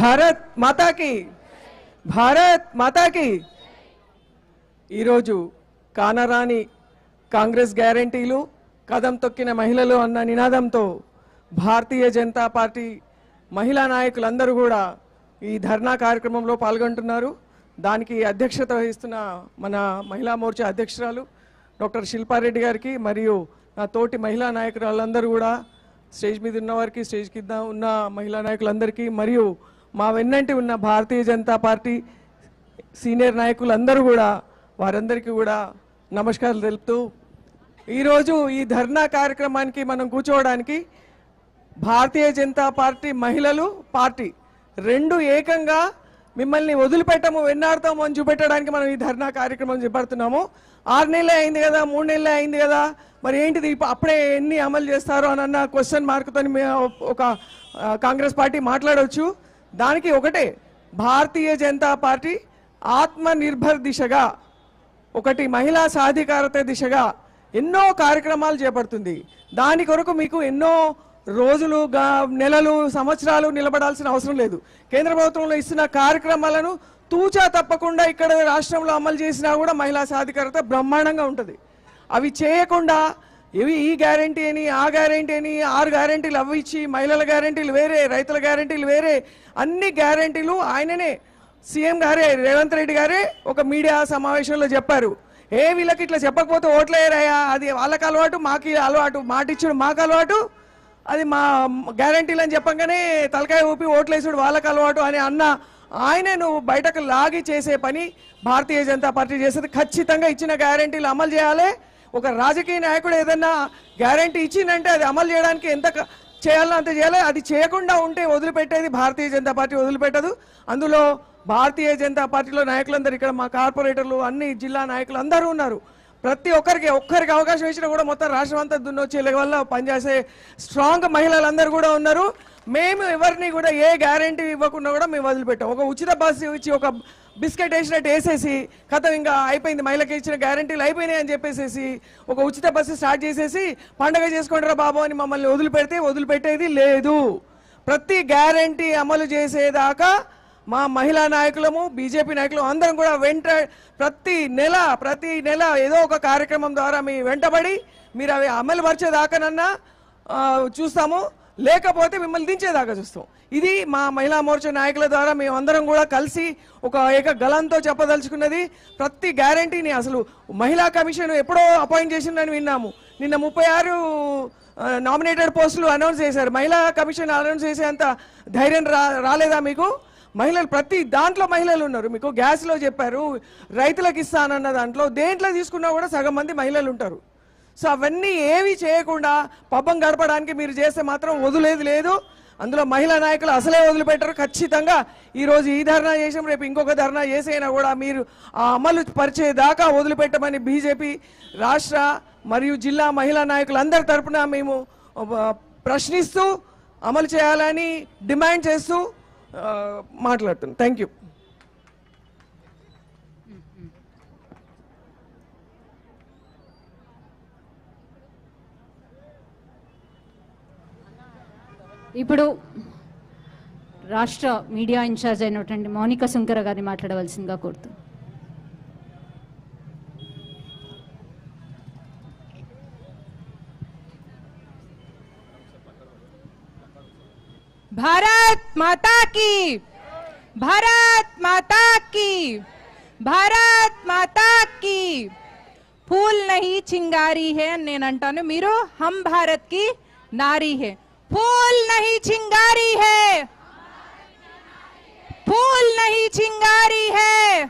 భారత్ మాతాకి భారత్ మాతాకి. ఈరోజు కానరాని కాంగ్రెస్ గ్యారంటీలు కదం తొక్కిన మహిళలు అన్న నినాదంతో భారతీయ జనతా పార్టీ మహిళా నాయకులందరూ కూడా ఈ ధర్నా కార్యక్రమంలో పాల్గొంటున్నారు. దానికి అధ్యక్షత వహిస్తున్న మన మహిళా మోర్చా అధ్యక్షురాలు డాక్టర్ శిల్పారెడ్డి గారికి మరియు నా తోటి మహిళా నాయకురాలందరూ కూడా స్టేజ్ మీద ఉన్న వారికి స్టేజ్ కింద ఉన్న మహిళా నాయకులందరికీ మరియు మా వెన్నంటి ఉన్న భారతీయ జనతా పార్టీ సీనియర్ నాయకులందరూ కూడా వారందరికీ కూడా నమస్కారాలు తెలుపుతూ ఈరోజు ఈ ధర్నా కార్యక్రమానికి మనం కూర్చోవడానికి భారతీయ జనతా పార్టీ మహిళలు పార్టీ రెండు ఏకంగా మిమ్మల్ని వదిలిపెట్టము వెన్నాడతాము అని చూపెట్టడానికి మనం ఈ ధర్నా కార్యక్రమం చేపడుతున్నాము. ఆరు నెలలే అయింది కదా మూడు నెలలే అయింది కదా మరి ఏంటిది అప్పుడే ఎన్ని అమలు చేస్తారు అని అన్న క్వశ్చన్ మార్క్తో ఒక కాంగ్రెస్ పార్టీ మాట్లాడవచ్చు దానికి ఒకటే భారతీయ జనతా పార్టీ ఆత్మనిర్భర్ దిశగా ఒకటి మహిళా సాధికారత దిశగా ఎన్నో కార్యక్రమాలు చేపడుతుంది. దాని కొరకు మీకు ఎన్నో రోజులు నెలలు సంవత్సరాలు నిలబడాల్సిన అవసరం లేదు. కేంద్ర ప్రభుత్వంలో ఇస్తున్న కార్యక్రమాలను తూచా తప్పకుండా ఇక్కడ రాష్ట్రంలో అమలు చేసినా కూడా మహిళా సాధికారత బ్రహ్మాండంగా ఉంటుంది. అవి చేయకుండా ఇవి ఈ గ్యారంటీ అని ఆ గ్యారంటీ అని ఆరు గ్యారంటీలు అవి ఇచ్చి మహిళల గ్యారంటీలు వేరే రైతుల గ్యారంటీలు వేరే అన్ని గ్యారంటీలు ఆయననే. సీఎం గారే రేవంత్ రెడ్డి గారే ఒక మీడియా సమావేశంలో చెప్పారు. ఏ వీళ్ళకి ఇట్లా చెప్పకపోతే ఓట్లేయరాయా అది వాళ్ళకి అలవాటు మాకు అలవాటు మాటిచ్చుడు మాకు అలవాటు. అది మా గ్యారంటీలు అని చెప్పంగానే తలకాయ ఊపి ఓట్లేసుడు వాళ్ళకి అలవాటు అని అన్న ఆయనే నువ్వు బయటకు లాగి చేసే పని భారతీయ జనతా పార్టీ చేసేది. ఖచ్చితంగా ఇచ్చిన గ్యారంటీలు అమలు చేయాలి. ఒక రాజకీయ నాయకుడు ఏదన్నా గ్యారంటీ ఇచ్చిందంటే అది అమలు చేయడానికి ఎంత చేయాలో అంత చేయాలి. అది చేయకుండా ఉంటే వదిలిపెట్టేది భారతీయ జనతా పార్టీ వదిలిపెట్టదు. అందులో భారతీయ జనతా పార్టీలో నాయకులందరూ ఇక్కడ మా కార్పొరేటర్లు అన్ని జిల్లా నాయకులు అందరూ ఉన్నారు. ప్రతి ఒక్కరికి ఒక్కరికి అవకాశం ఇచ్చినా కూడా మొత్తం రాష్ట్రం అంతా దున్నొచ్చే వల్ల పనిచేసే స్ట్రాంగ్ మహిళలందరూ కూడా ఉన్నారు. మేము ఎవరిని కూడా ఏ గ్యారంటీ ఇవ్వకుండా కూడా మేము వదిలిపెట్టాం. ఒక ఉచిత బస్సు ఇచ్చి ఒక బిస్కెట్ వేసినట్టు వేసేసి కథ ఇంకా అయిపోయింది. మహిళకి ఇచ్చిన గ్యారంటీలు అయిపోయినాయి అని చెప్పేసేసి ఒక ఉచిత బస్సు స్టార్ట్ చేసేసి పండగ చేసుకుంటారా బాబు అని మమ్మల్ని వదిలిపెడితే వదిలిపెట్టేది లేదు. ప్రతి గ్యారంటీ అమలు చేసేదాకా మా మహిళా నాయకులము బీజేపీ నాయకులు అందరం కూడా వెంట ప్రతి నెల ప్రతి నెల ఏదో ఒక కార్యక్రమం ద్వారా మీ వెంటబడి మీరు అవి అమలు పరిచేదాకానన్నా చూస్తాము. లేకపోతే మిమ్మల్ని దించేదాకా చూస్తాం. ఇది మా మహిళా మోర్చా నాయకుల ద్వారా మేము అందరం కూడా కలిసి ఒక ఏక గలంతో చెప్పదలుచుకున్నది. ప్రతి గ్యారంటీని అసలు మహిళా కమిషన్ ఎప్పుడో అపాయింట్ చేసిందని విన్నాము. నిన్న ముప్పై ఆరు నామినేటెడ్ పోస్టులు అనౌన్స్ చేశారు. మహిళా కమిషన్ అనౌన్స్ చేసేంత ధైర్యం రా రాలేదా మీకు? మహిళలు ప్రతి దాంట్లో మహిళలు ఉన్నారు. మీకు గ్యాస్లో చెప్పారు రైతులకు ఇస్తానన్న దాంట్లో దేంట్లో తీసుకున్నా కూడా సగం మంది మహిళలు ఉంటారు. సో అవన్నీ ఏవి చేయకుండా పబ్బం గడపడానికి మీరు చేస్తే మాత్రం వదిలేదు లేదు. అందులో మహిళా నాయకులు అసలే వదిలిపెట్టరు. ఖచ్చితంగా ఈరోజు ఈ ధర్నా చేసాం రేపు ఇంకొక ధర్నా చేసైనా కూడా మీరు ఆ అమలు పరిచేదాకా వదిలిపెట్టమని బీజేపీ రాష్ట్ర మరియు జిల్లా మహిళా నాయకులందరి తరపున మేము ప్రశ్నిస్తూ అమలు చేయాలని డిమాండ్ చేస్తూ మాట్లాడుతున్నాం. థ్యాంక్ యూ ఇప్పుడు రాష్ట్ర మీడియా ఇన్ఛార్జ్ అయినటువంటి మౌనిక శంకర గారిని మాట్లాడవలసిందిగా కోరుతున్నాను भारत माता की भारत माता की భారత్ మాతా की फूल नहीं चिंगारी है నేను అంటాను మీరు हम भारत की नारी है फूल नहीं चिंगारी है। फूल नहीं चिंगारी है।